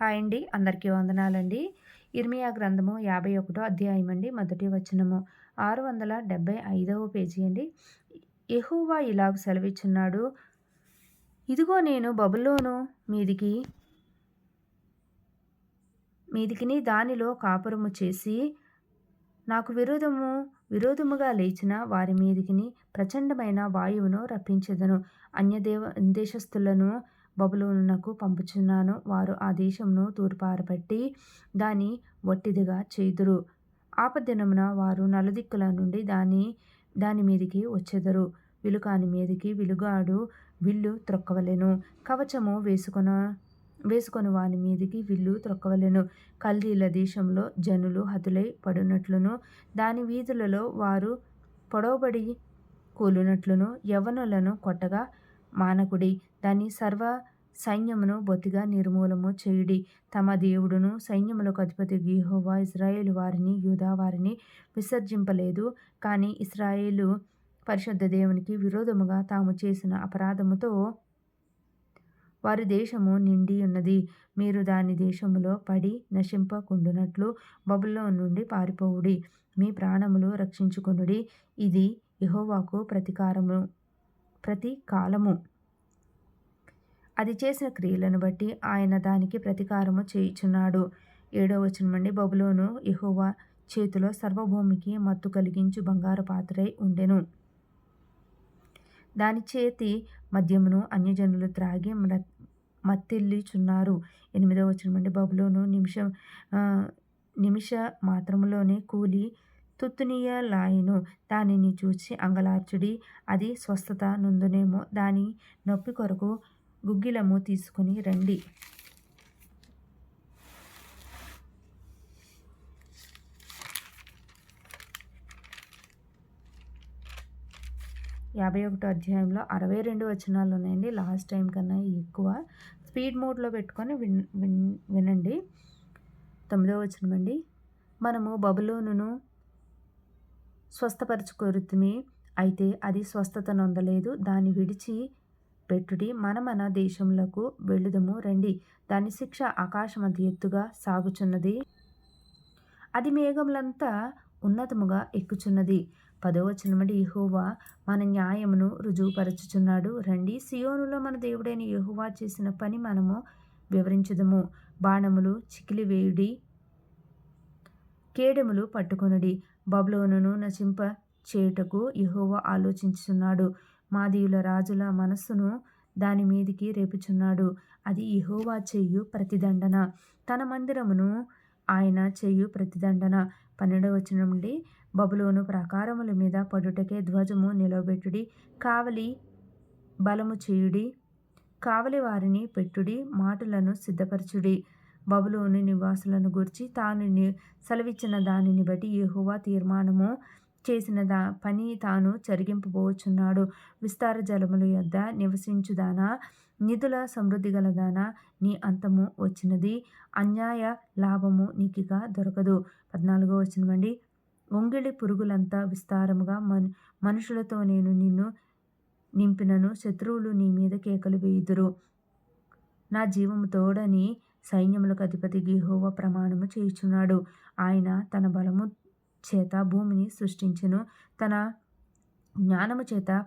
Hi అండి. అందరికీ వందనాలండి. ఇర్మియా గ్రంథము యాభై ఒకటో అధ్యాయం అండి మొదటి వచనము. ఆరు వందల డెబ్బై ఐదవ పేజీ అండి. ఎహువా ఇలాగ సెలవిచ్చున్నాడు. ఇదిగో నేను బబులోను మీదికి మీదికిని దానిలో కాపురము చేసి నాకు విరోధము విరోధముగా లేచిన వారి మీదికిని ప్రచండమైన వాయువును రప్పించదను. అన్యదేవ దేశస్థులను బబులోనునకు పంపుచున్నాను. వారు ఆ దేశమును తూర్పారబట్టి దాని వట్టిదిగా చేదురు. ఆపదినమున వారు నలుదిక్కుల నుండి దాని దాని మీదికి వచ్చెదరు. విలుకాని మీదికి విలుగాడు విల్లు త్రొక్కవలెను. కవచము వేసుకొన వేసుకొని వాని మీదికి విల్లు త్రొక్కవలెను. కల్దీల దేశంలో జనులు హతులై పడినట్లును. దాని వీధులలో వారు పొడవబడి కూలునట్లును. యవనులను కొట్టగా మానకుడి. దాని సర్వ సైన్యమును బొత్తిగా నిర్మూలము చేయుడి. తమ దేవుడును సైన్యములకు అధిపతి గీహోవా ఇస్రాయేలు వారిని యూదా వారిని విసర్జింపలేదు. కానీ ఇస్రాయేలు పరిశుద్ధ దేవునికి విరోధముగా తాము చేసిన అపరాధముతో వారి దేశము నిండి ఉన్నది. మీరు దాని దేశములో పడి నశింపకుండునట్లు బబుల్లో నుండి పారిపోవుడి. మీ ప్రాణములు రక్షించుకొనుడి. ఇది యహోవాకు ప్రతీకారము ప్రతి కాలము అది చేసిన క్రియలను బట్టి ఆయన దానికి ప్రతీకారము చేయుచున్నాడు. ఏడో వచనమండి. బబులోను యహోవా చేతిలో సర్వభూమికి మత్తు కలిగించు బంగారు పాత్రై ఉండెను. దాని చేతి మద్యమును అన్యజనులు త్రాగి మత్తిల్లిచున్నారు. ఎనిమిదవ వచనమండి. బబులోను నిమిషం నిమిష మాత్రములోనే కూలి తుత్తునీయలాయను. దానిని చూచి అంగలార్చుడి అది స్వస్థత నుందునేమో దాని నొప్పి కొరకు గుగ్గిలము తీసుకుని రండి. యాభై ఒకటో అధ్యాయంలో అరవై రెండు వచనాలు ఉన్నాయండి. లాస్ట్ టైం కన్నా ఎక్కువ. స్పీడ్ మోడ్లో పెట్టుకొని విన్ విన్ వినండి. తొమ్మిదవ వచనం అండి. మనము బబులోనును స్వస్థపరచుకోరుతుమి అయితే అది స్వస్థత నొందలేదు. దాన్ని విడిచి పెట్టుడి మన మన దేశములకు వెళ్ళుదము. రండి దాని శిక్ష ఆకాశమంత ఎత్తుగా సాగుచున్నది. అది మేఘములంతా ఉన్నతముగా ఎక్కుచున్నది. పదవచనమడి యహోవా మన న్యాయమును రుజువుపరచుచున్నాడు. రండి సియోనులో మన దేవుడైన యహోవా చేసిన పని మనము వివరించదము. బాణములు చికిలి వేయుడి కేడములు పట్టుకొనుడి. బబులోనును నచింప చేయుటకు యహోవా ఆలోచించుచున్నాడు. మాదీయుల రాజుల మనస్సును దాని మీదికి రేపుచున్నాడు. అది ఇహోవా చెయ్యు ప్రతిదండన. తన మందిరమును ఆయన చెయ్యు ప్రతిదండన. పన్నెండవ వచనం నుండి బబులోను ప్రాకారముల మీద పడుటకే ధ్వజము నిలవబెట్టుడి కావలి బలము చేయుడి కావలి వారిని పెట్టుడి మాటలను సిద్ధపరచుడి. బబులోని నివాసులను గురించి తాను సెలవిచ్చిన దానిని బట్టి యహోవా తీర్మానము చేసిన దా పని తాను చరిగింపబోచున్నాడు విస్తార జలముల యొద్ద నివసించుదానా? నిధుల సమృద్ధి గలదానా? నీ అంతము వచ్చినది. అన్యాయ లాభము నీకిగా దొరకదు. పద్నాలుగో వచ్చినవండి ఒంగిలి పురుగులంతా విస్తారముగా మన్ మనుషులతో నేను నిన్ను నింపినను. శత్రువులు నీ మీద కేకలు వేయుదురు. నా జీవము తోడని సైన్యములకు అధిపతి గిహోవ ప్రమాణము చేయుచున్నాడు. ఆయన తన బలము చేత భూమిని సృష్టించెను. తన జ్ఞానము చేత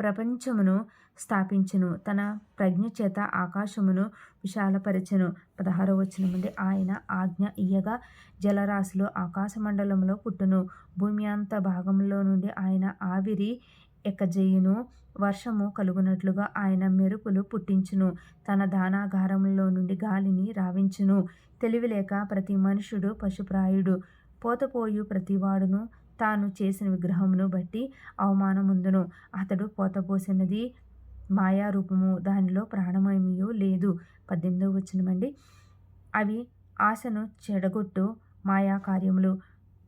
ప్రపంచమును స్థాపించెను. తన ప్రజ్ఞ చేత ఆకాశమును విశాలపరచెను. పదహారో వచ్చిన నుండి ఆయన ఆజ్ఞ ఇయ్యగా జలరాశులు ఆకాశ మండలంలో పుట్టును. భూమి అంత భాగంలో నుండి ఆయన ఆవిరి ఎక్కజేయును. వర్షము కలుగునట్లుగా ఆయన మెరుపులు పుట్టించును. తన దానాగారంలో నుండి గాలిని రావించును. తెలివిలేక ప్రతి మనుషుడు పశుప్రాయుడు. పోతపోయు ప్రతివాడును తాను చేసిన విగ్రహమును బట్టి అవమానముందును. అతడు పోతపోసినది మాయారూపము. దానిలో ప్రాణమయమియో లేదు. పద్దెనిమిదవ వచ్చినమండి అవి ఆశను చెడగొట్టు మాయా కార్యములు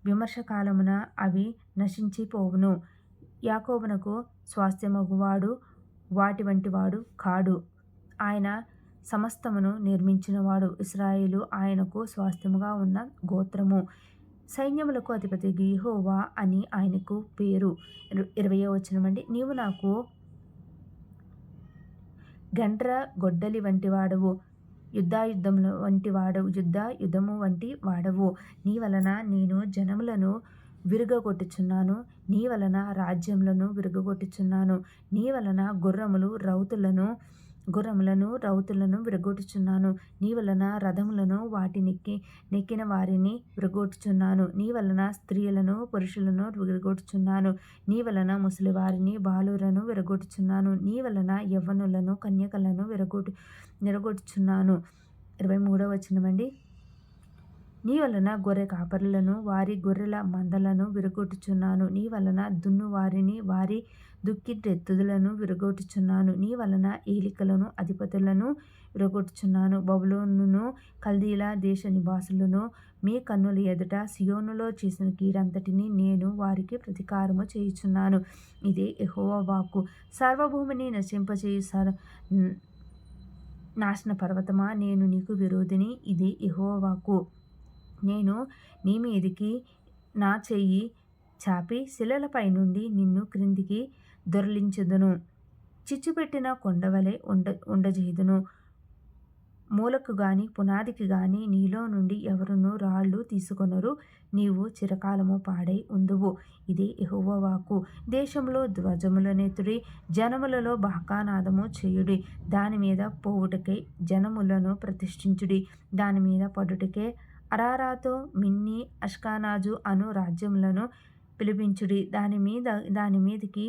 విమర్శకాలమున అవి నశించిపోవును. యాకోబునకు స్వాస్థ్యమగువాడు వాటి వంటి వాడు కాడు. ఆయన సమస్తమును నిర్మించినవాడు. ఇస్రాయేలు ఆయనకు స్వాస్థ్యముగా ఉన్న గోత్రము. సైన్యములకు అధిపతి గీహోవా అని ఆయనకు పేరు. ఇరవై అండి. నీవు నాకు గండ్ర గొడ్డలి వంటి వాడవు యుద్ధాయుద్ధములు వంటి వాడవు యుద్ధ యుద్ధము వంటి వాడవు. నీ వలన నేను జనములను విరుగగొట్టుచున్నాను నీ వలన రాజ్యములను విరుగగొట్టుచున్నాను. నీ వలన గుర్రములు రౌతులను గుర్రములను రౌతులను విరగొట్టుచున్నాను. నీ వలన రథములను వాటి నెక్కి నెక్కిన వారిని విరగొట్టుచున్నాను. నీ వలన స్త్రీలను పురుషులను విరగొట్టుచున్నాను. నీ వలన ముసలివారిని బాలురను విరగొట్టుచున్నాను. నీ వలన యవ్వనులను కన్యకలను విరగొట్టు విరగొట్టుచున్నాను. ఇరవై మూడవ వచ్చినమండి నీ వలన గొర్రె కాపరులను వారి గొర్రెల మందలను విరగొట్టుచున్నాను. నీ వలన దున్ను వారిని వారి దుక్కిటెత్తులను విరగొట్టుచున్నాను. నీ వలన ఏలికలను అధిపతులను విరగొట్టుచున్నాను. బబులోనును కల్దీల దేశ నివాసులను మీ కన్నుల ఎదుట సియోనులో చేసిన కీడంతటిని నేను వారికి ప్రతీకారము చేయుచున్నాను. ఇదే ఎహోవా వాక్కు. సర్వభూమిని నశింపచేయు సర్ నాశన పర్వతమా నేను నీకు విరోధిని. ఇది ఎహోవా వాకు నేను నీ మీదికి నా చెయ్యి చాపి శిలలపై నుండి నిన్ను క్రిందికి దొరలించదును. చిచ్చుపెట్టిన కొండవలే ఉండ ఉండజేయుదును. మూలకు గాని పునాదికి గాని నీలో నుండి ఎవరునూ రాళ్ళు తీసుకొనరు. నీవు చిరకాలము పాడై ఉందువు. ఇది ఎహోవాకు దేశంలో ధ్వజములనెత్తుడి జనములలో బాకానాదము చేయుడి. దాని మీద పోవుటకై జనములను ప్రతిష్ఠించుడి. దాని మీద పడుటకే అరారాతో మిన్ని అష్కానాజు అను రాజ్యములను పిలిపించుడి. దాని మీద దాని మీదికి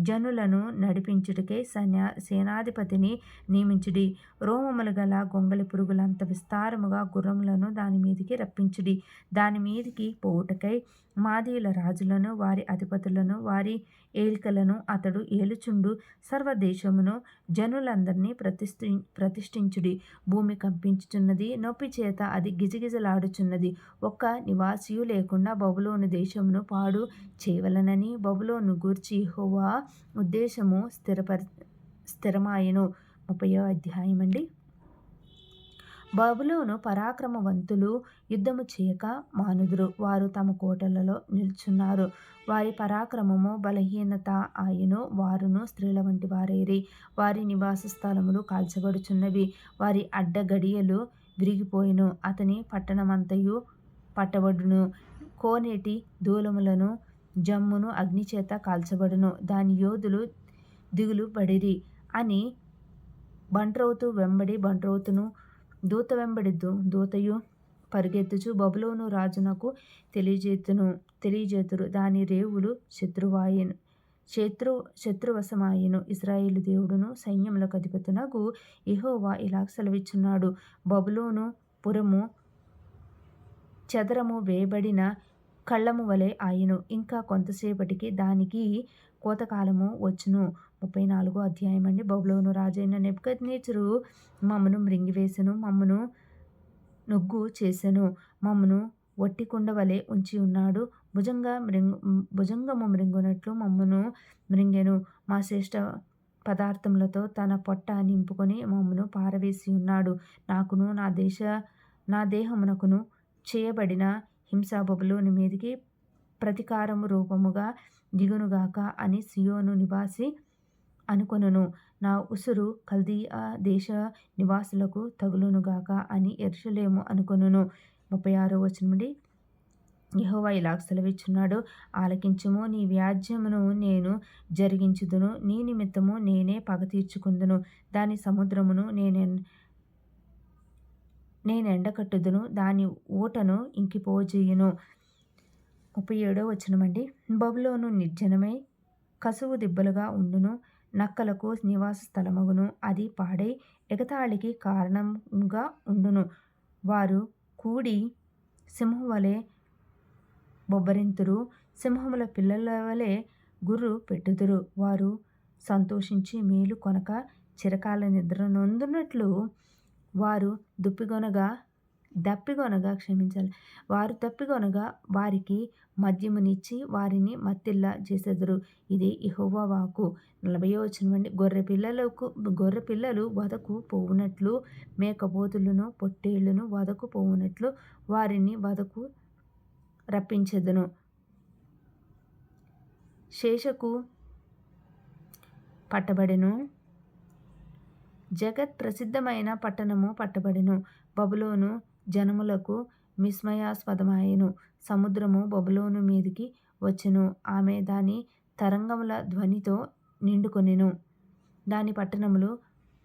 జనులను నడిపించుటకే సన్యా సేనాధిపతిని నియమించుడి. రోమములు గల గొంగలి పురుగులంత విస్తారముగా గుర్రములను దాని మీదికి రప్పించుడి. దాని మీదికి పోవుటకై మాదీయుల రాజులను వారి అధిపతులను వారి ఏలికలను అతడు ఏలుచుండు. సర్వదేశమును జనులందరినీ ప్రతిష్ఠి ప్రతిష్ఠించుడి. భూమి కంపించుచున్నది నొప్పి చేత అది గిజగిజలాడుచున్నది. ఒక్క నివాసియు లేకుండా బబులోను దేశమును పాడు చేయవలనని బబులోను గూర్చి హోవా ఉద్దేశము స్థిరపరి స్థిరమాయను. ముప్పయో అధ్యాయం అండి బబులోను పరాక్రమవంతులు యుద్ధము చేయక మానుదురు. వారు తమ కోటలలో నిల్చున్నారు. వారి పరాక్రమము బలహీనత ఆయను. వారును స్త్రీల వంటి వారేరి. వారి నివాస స్థలములు కాల్చబడుచున్నవి. వారి అడ్డగడియలు విరిగిపోయిను. అతని పట్టణమంతయు పట్టబడును. కోనేటి దూలములను జమ్మును అగ్నిచేత కాల్చబడును. దాని యోధులు దిగులు పడిరి అని బంట్రౌతు వెంబడి బంట్రౌతును దూత వెంబడి దూతయు పరిగెత్తుచు బబులోను రాజునకు తెలియజేతును తెలియజేతురు. దాని రేవులు శత్రువాయను శత్రు శత్రువశమాయను. ఇస్రాయేలు దేవుడును సైన్యములకు అధిపతునకు ఇహోవా ఇలా సెలవిచ్చున్నాడు. బబులోను పురము చదరము వేయబడిన కళ్ళము వలె ఆయను. ఇంకా కొంతసేపటికి దానికి కోతకాలము వచ్చును. ముప్పై నాలుగో అధ్యాయం అండి. బబులోను రాజైన నెప్కద్నేచరు మమ్మను మృంగివేశను మమ్మను నొగ్గు చేసెను మమ్మను వట్టి కుండ వలె ఉంచి ఉన్నాడు. భుజంగా మృంగు భుజంగము మృంగునట్లు మమ్మను మృంగెను. మా శ్రేష్ట పదార్థములతో తన పొట్ట నింపుకొని మమ్మను పారవేసి ఉన్నాడు. నాకును నా దేశ నా దేహమునకును చేయబడిన హింసాబబులోని మీదికి ప్రతీకారము రూపముగా దిగునుగాక అని సియోను నివాసి అనుకొనును. నా ఉసురు కల్దీయ దేశ నివాసులకు తగులునుగాక అని ఎర్షలేము అనుకొనును. ముప్పై ఆరో నుండి యహోవా ఇలా సెలవిచ్చున్నాడు ఆలకించము నీ వ్యాజ్యమును నేను జరిగించుదును నీ నిమిత్తము నేనే పగ తీర్చుకుందును దాని సముద్రమును నేను నేను ఎండకట్టుదును దాని ఊటను ఇంకిపోజేయును. ముప్పై ఏడో వచనమండి. బబులోను నిర్జనమై కసువు దిబ్బలుగా ఉండును నక్కలకు నివాస స్థలమగును అది పాడై ఎగతాళికి కారణంగా ఉండును. వారు కూడి సింహం వలె బొబ్బరింతురు సింహముల పిల్లల వలె గుర్రు పెట్టుదురు. వారు సంతోషించి మేలు కొనక చిరకాల నిద్ర నొందునట్లు వారు దుప్పిగొనగా దప్పిగొనగా క్షమించాలి. వారు తప్పిగొనగా వారికి మద్యమునిచ్చి వారిని మత్తిల్లా చేసెదరు. ఇది ఇహోవా వాకు నలభై వచ్చినవండి గొర్రె పిల్లలకు గొర్రె పిల్లలు వదకు పోవునట్లు మేకపోతులను పొట్టేళ్ళను వదకు పోవునట్లు వారిని వదకు రప్పించెదను. శేషకు పట్టబడెను. జగత్ ప్రసిద్ధమైన పట్టణము పట్టబడెను. బబులోను జనములకు విస్మయాస్పదమాయెను. సముద్రము బబులోను మీదికి వచ్చెను. ఆమె దాని తరంగముల ధ్వనితో నిండుకొనెను. దాని పట్టణములు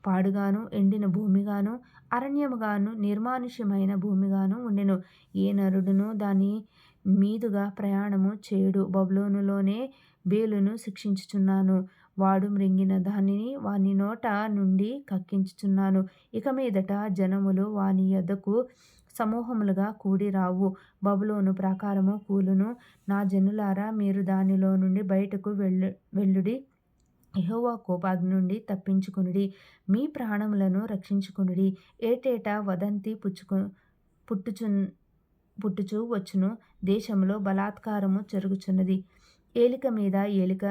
పాడుగాను ఎండిన భూమిగాను అరణ్యముగాను నిర్మానుష్యమైన భూమిగాను ఉండెను. ఏ నరుడును దాని మీదుగా ప్రయాణము చేయుడు? బబులోనులోనే బేలును శిక్షించుచున్నాను. వాడు మృంగిన దానిని వాని నోట నుండి కక్కించుచున్నాను. ఇక మీదట జనములు వాని యొద్దకు సమూహములుగా కూడి రావు. బబులోను ప్రాకారము కూలును. నా జనులారా మీరు దానిలో నుండి బయటకు వెళ్ళు వెళ్ళుడి. యెహోవా కోపాగ్ని నుండి తప్పించుకునుడి. మీ ప్రాణములను రక్షించుకునుడి. ఏటేటా వదంతి పుచ్చుకు పుట్టుచు పుట్టుచూ వచ్చును. దేశంలో బలాత్కారము జరుగుచున్నది. ఏలిక మీద ఏలిక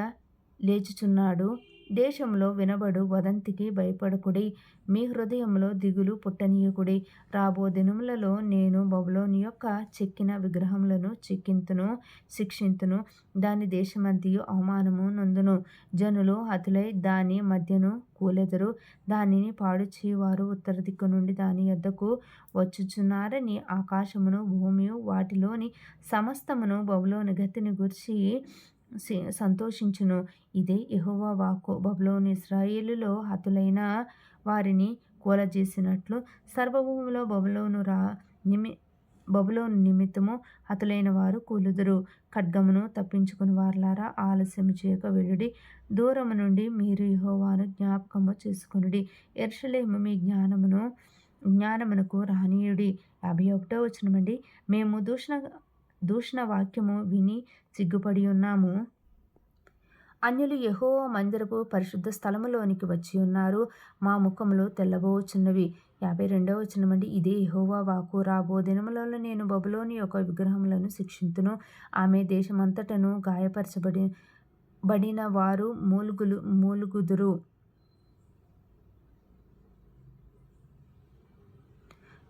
లేచుచున్నాడు. దేశంలో వినబడు వదంతికి భయపడకుడి. మీ హృదయంలో దిగులు పుట్టనీయకుడి. రాబో దినములలో నేను బబులోని యొక్క చెక్కిన విగ్రహములను చెక్కింతును శిక్షింతును. దాని దేశమంతయు అవమానము నందును. జనులు హతులై దాని మధ్యను కూలెదరు. దానిని పాడు చేయవారు ఉత్తర దిక్కు నుండి దాని యొద్దకు వచ్చుచున్నారని ఆకాశమును భూమియు వాటిలోని సమస్తమును బబులోని గతిని గుర్చి సంతోషించును. ఇదే యహోవా వాక్కు. బబులోని ఇస్రాయేలులో హతులైన వారిని కూలజేసినట్లు సర్వభూమిలో బబులోను రా నిమి బబులోను నిమిత్తము హతులైన వారు కూలుదురు. ఖడ్గమును తప్పించుకుని వారులారా ఆలస్యము చేయక వెళ్ళుడి. దూరము నుండి మీరు యహోవాను జ్ఞాపకము చేసుకునుడి. ఎర్షలేము మీ జ్ఞానమును జ్ఞానమునకు రానీయుడి. యాభై ఒకటో వచ్చినమండి మేము దూషణ దూషణ వాక్యము విని సిగ్గుపడి ఉన్నాము. అన్యులు యహో మందిరపు పరిశుద్ధ స్థలములోనికి వచ్చి ఉన్నారు. మా ముఖములు తెల్లబోచున్నవి యాభై రెండవ వచనమండి ఇదే యహోవా వాకు రాబో దినములలో నేను బబులోని యొక్క విగ్రహములను శిక్షింతును. ఆమె దేశమంతటను గాయపరచబడి బడిన వారు మూలుగులు మూలుగుదురు.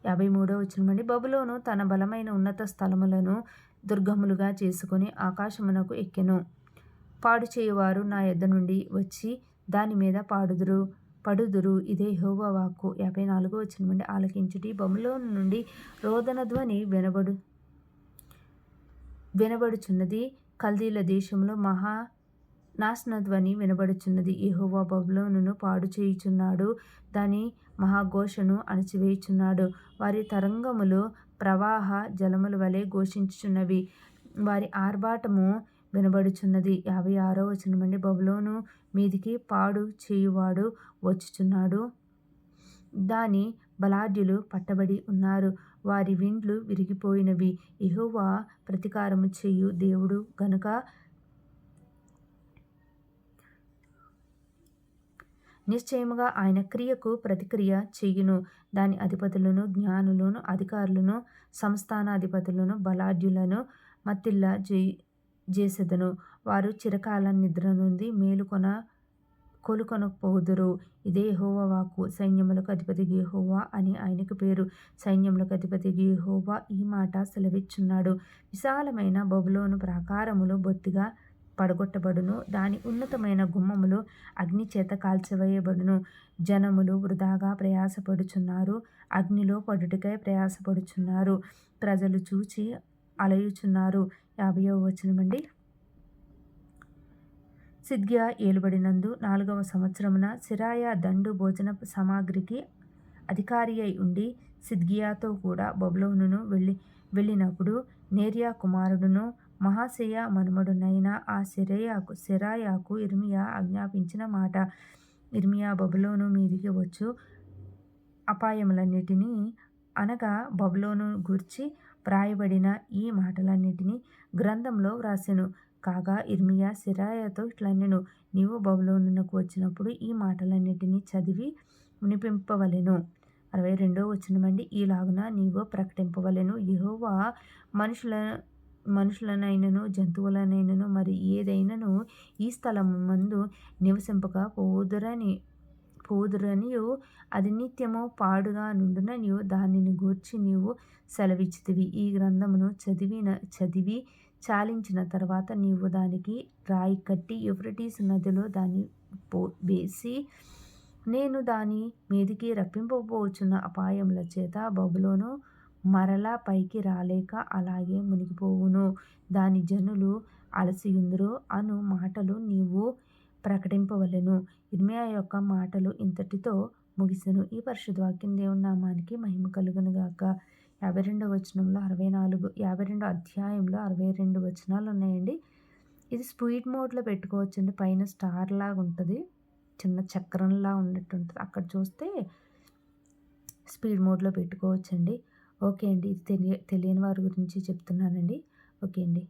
యాభై మూడో వచనమండి. బబులోను తన బలమైన ఉన్నత స్థలములను దుర్గములుగా చేసుకుని ఆకాశమునకు ఎక్కెను. పాడు చేయువారు నా యొద్ద నుండి వచ్చి దాని మీద పాడుదురు పడుదురు. ఇదే హోవా వాక్కు. యాభై నాలుగో వచ్చినమండి ఆలకించుటి బబులోను నుండి రోదన ధ్వని వినబడు వినబడుచున్నది కల్దీల దేశంలో మహా నాశన ధ్వని వినబడుచున్నది. యెహోవా బబులోనును పాడు చేయుచున్నాడు. దాని మహాఘోషను అణచివేయుచున్నాడు. వారి తరంగములు ప్రవాహ జలముల వలె ఘోషించుచున్నవి. వారి ఆర్భాటము వినబడుచున్నది. యాభై ఆరో వచనమండి. బబులోను మీదికి పాడు చేయువాడు వచ్చుచున్నాడు. దాని బలాఢ్యులు పట్టబడి ఉన్నారు. వారి విండ్లు విరిగిపోయినవి. ఇహోవా ప్రతీకారము చేయు దేవుడు గనుక నిశ్చయముగా ఆయన క్రియకు ప్రతిక్రియ చెయ్యును దాని అధిపతులను జ్ఞానులను అధికారులను సంస్థానాధిపతులను బలాఢ్యులను మత్తిల్లా జే చేసెదను. వారు చిరకాల నిద్ర నుండి మేలుకొన కొలుకొనకపోదురు ఇదే హోవా వాకు సైన్యములకు అధిపతి గేహోవా అని ఆయనకు పేరు. సైన్యములకు అధిపతి గేహోవా ఈ మాట సెలవిచ్చున్నాడు. విశాలమైన బబులోను ప్రాకారములు బొత్తిగా పడగొట్టబడును. దాని ఉన్నతమైన గుమ్మములు అగ్ని చేత కాల్చివేయబడును. జనములు వృధాగా ప్రయాసపడుచున్నారు. అగ్నిలో పడుటకై ప్రయాసపడుచున్నారు. ప్రజలు చూచి అలయుచున్నారు. యాభయో వచనమండి. సిద్కియా ఏలుబడినందు నాలుగవ సంవత్సరమున సిరాయ దండు భోజన సామాగ్రికి అధికారి అయి ఉండి సిద్గియాతో కూడా బబులోనును వెళ్ళి వెళ్ళినప్పుడు నేరియా కుమారుడును మహాశయ మనుమడునైన ఆ సిరయాకు సిరాయాకు ఇర్మియా ఆజ్ఞాపించిన మాట ఇర్మియా బబులోను మీదికి వచ్చు. అపాయములన్నిటినీ అనగా బబులోను గూర్చి వ్రాయబడిన ఈ మాటలన్నిటినీ గ్రంథంలో వ్రాసెను. కాగా ఇర్మియా సిరాయతో ఇట్లనెను నీవు బబులోనునకు వచ్చినప్పుడు ఈ మాటలన్నిటినీ చదివి వినిపింపవలెను అరవై రెండో వచ్చినమండి ఈలాగున నీవు ప్రకటింపవలెను. యహోవా మనుషుల మనుషులనైనను జంతువులనైనను మరి ఏదైనను ఈ స్థలము మందు నివసింపక పోదురని పోదురనియు. అది నిత్యము పాడుగా నుండుననియు. దానిని గూర్చి నీవు సెలవిచ్చితివి. ఈ గ్రంథమును చదివిన చదివి చాలించిన తర్వాత నీవు దానికి రాయి కట్టి యూఫ్రటీస్ నదిలో దాన్ని పో వేసి నేను దాని మీదికి రప్పింపబోచున్న అపాయముల చేత బబులోను మరలా పైకి రాలేక అలాగే మునిగిపోవును. దాని జనులు అలసియుందురు. అను మాటలు నీవు ప్రకటింపవలెను. ఇర్మియా యొక్క మాటలు ఇంతటితో ముగిసెను. ఈ పరిశుద్ధ వాక్యం దేవుని నామానికి మహిమ కలుగును గాక. యాభై రెండవ వచనంలో అరవై నాలుగు యాభై రెండో అధ్యాయంలో అరవై రెండు వచనాలు ఉన్నాయండి. ఇది స్పీడ్ మోడ్లో పెట్టుకోవచ్చండి. పైన స్టార్ లాగా ఉంటుంది. చిన్న చక్రంలా ఉన్నట్టు ఉంటుంది. అక్కడ చూస్తే స్పీడ్ మోడ్లో పెట్టుకోవచ్చండి. ఓకే అండి. ఇది తెలియ తెలియని వారి గురించి చెప్తున్నానండి. ఓకే అండి.